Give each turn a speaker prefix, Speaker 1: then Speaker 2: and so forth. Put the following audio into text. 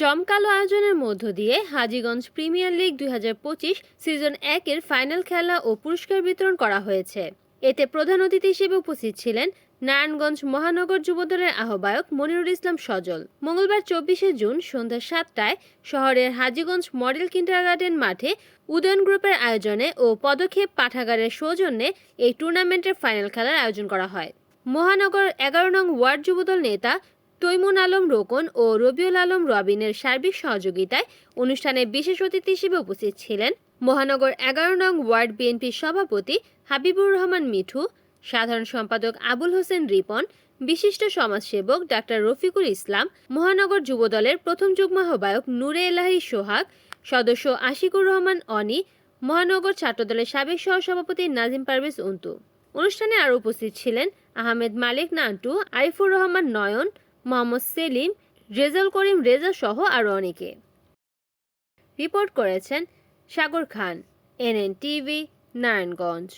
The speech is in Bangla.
Speaker 1: জমকালো আয়োজনের মধ্য দিয়ে হাজীগঞ্জ প্রিমিয়ার লিগ দুই সিজন একের ফাইনাল খেলা ও পুরস্কার বিতরণ করা হয়েছে এতে প্রধান অতিথি হিসেবে উপস্থিত ছিলেন নারায়ণগঞ্জ মহানগর যুবদলের আহ্বায়ক মনিরুল ইসলাম সজল মঙ্গলবার চব্বিশে জুন সন্ধ্যা সাতটায় শহরের হাজীগঞ্জ মডেল কিন্ডারগার্ডেন মাঠে উদয়ন গ্রুপের আয়োজনে ও পদক্ষেপ পাঠাগারের সৌজন্যে এই টুর্নামেন্টের ফাইনাল খেলার আয়োজন করা হয় মহানগর এগারো নং ওয়ার্ড যুবদল নেতা তৈমুন আলম রোকন ও রবিউল আলম রবিনের সার্বিক সহযোগিতায় অনুষ্ঠানে বিশেষ অতিথি হিসেবে উপস্থিত ছিলেন মহানগর এগারো নং ওয়ার্ড বিএনপির সভাপতি হাবিবুর রহমান মিঠু সাধারণ সম্পাদক আবুল হোসেন রিপন বিশিষ্ট সমাজসেবক ডাক্তার রফিকুল ইসলাম মহানগর যুবদলের প্রথম যুগ্ম আহ্বায়ক নূরে এলাহি সোহাগ সদস্য আশিকুর রহমান অনি মহানগর ছাত্রদলের সাবেক সহসভাপতি নাজিম পারভেজ অন্তু অনুষ্ঠানে আরও উপস্থিত ছিলেন আহমেদ মালিক নান্টু আরিফুর রহমান নয়ন মোহাম্মদ সেলিম রেজাল করিম রেজা সহ আরও অনেকে রিপোর্ট করেছেন সাগর খান এনএন টিভি নারায়ণগঞ্জ